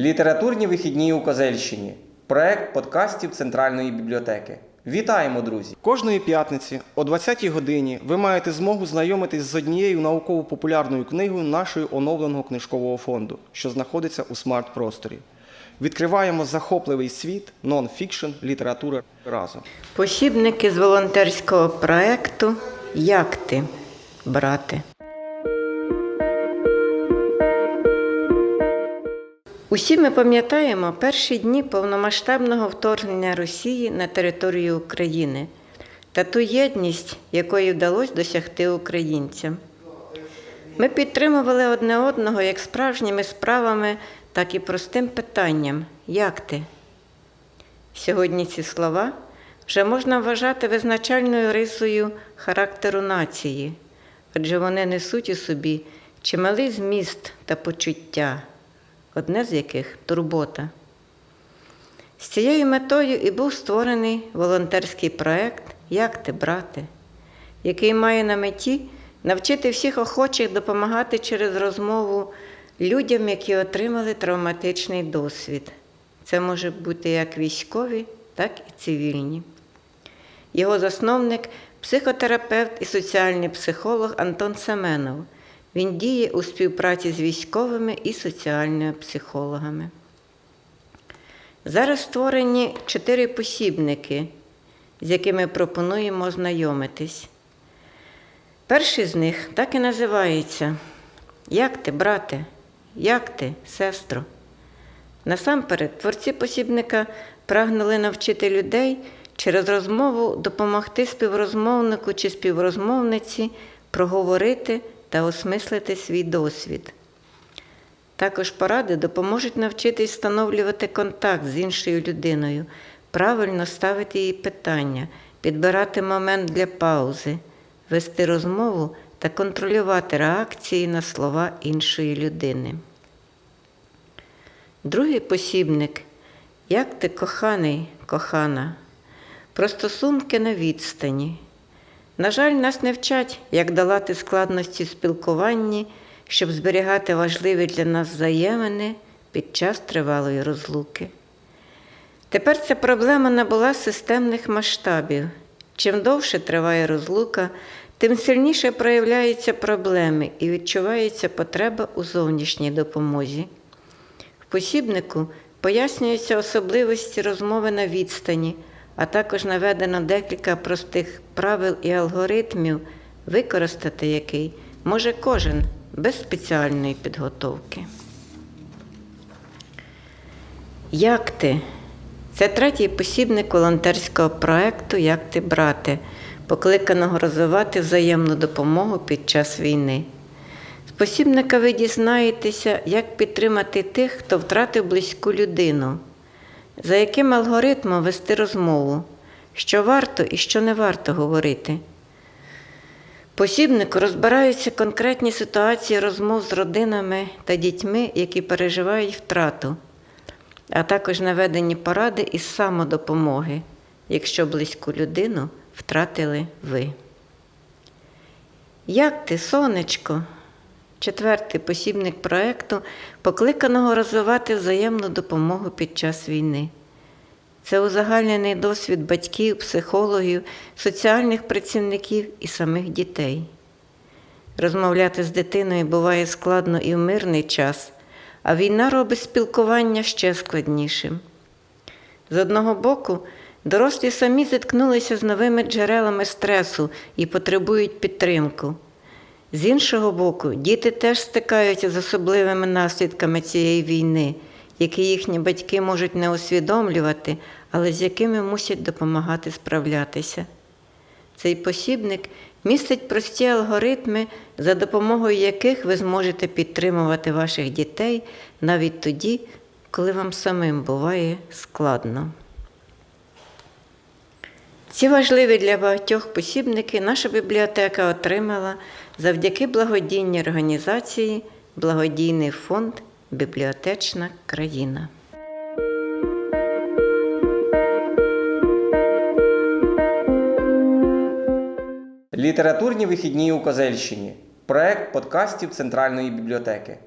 Літературні вихідні у Козельщині. Проект подкастів Центральної бібліотеки. Вітаємо, друзі! Кожної п'ятниці о 20-й годині ви маєте змогу знайомитись з однією науково-популярною книгою нашого оновленого книжкового фонду, що знаходиться у смарт-просторі. Відкриваємо захопливий світ нон-фікшн літератури разом. Посібники з волонтерського проекту Як ти, брате? Усі ми пам'ятаємо перші дні повномасштабного вторгнення Росії на територію України та ту єдність, якої вдалося досягти українцям. Ми підтримували одне одного як справжніми справами, так і простим питанням Як ти? Сьогодні ці слова вже можна вважати визначальною рисою характеру нації, адже вони несуть у собі чималий зміст та почуття, одне з яких турбота. З цією метою і був створений волонтерський проект Як ти, брате, який має на меті навчити всіх охочих допомагати через розмову людям, які отримали травматичний досвід. Це може бути як військові, так і цивільні. Його засновник психотерапевт і соціальний психолог Антон Семенов. Він діє у співпраці з військовими і соціальними психологами. Зараз створені чотири посібники, з якими пропонуємо ознайомитись. Перший з них так і називається Як ти, брате? Як ти, сестро? Насамперед, творці посібника прагнули навчити людей через розмову допомогти співрозмовнику чи співрозмовниці проговорити та осмислити свій досвід. Також поради допоможуть навчитись встановлювати контакт з іншою людиною, правильно ставити їй питання, підбирати момент для паузи, вести розмову та контролювати реакції на слова іншої людини. Другий посібник Як ти коханий, кохана, про стосунки на відстані. На жаль, нас не вчать, як долати складності в спілкуванні, щоб зберігати важливі для нас взаємини під час тривалої розлуки. Тепер ця проблема набула системних масштабів. Чим довше триває розлука, тим сильніше проявляються проблеми і відчувається потреба у зовнішній допомозі. В посібнику пояснюються особливості розмови на відстані, а також наведено декілька простих правил і алгоритмів, використати який може кожен без спеціальної підготовки. Як ти? Це третій посібник волонтерського проекту Як ти, брате, покликаного розвивати взаємну допомогу під час війни. З посібника ви дізнаєтеся, як підтримати тих, хто втратив близьку людину, за яким алгоритмом вести розмову, що варто і що не варто говорити. Посібник розбираються конкретні ситуації розмов з родинами та дітьми, які переживають втрату, а також наведені поради із самодопомоги, якщо близьку людину втратили ви. Як ти, сонечко? Четвертий посібник проєкту, покликаного розвивати взаємну допомогу під час війни. Це узагальнений досвід батьків, психологів, соціальних працівників і самих дітей. Розмовляти з дитиною буває складно і в мирний час, а війна робить спілкування ще складнішим. З одного боку, дорослі самі зіткнулися з новими джерелами стресу і потребують підтримку. З іншого боку, діти теж стикаються з особливими наслідками цієї війни, які їхні батьки можуть не усвідомлювати, але з якими мусять допомагати справлятися. Цей посібник містить прості алгоритми, за допомогою яких ви зможете підтримувати ваших дітей навіть тоді, коли вам самим буває складно. Ці важливі для багатьох посібники наша бібліотека отримала завдяки благодійній організації Благодійний фонд Бібліотечна країна. Літературні вихідні у Козельщині. Проект подкастів Центральної бібліотеки.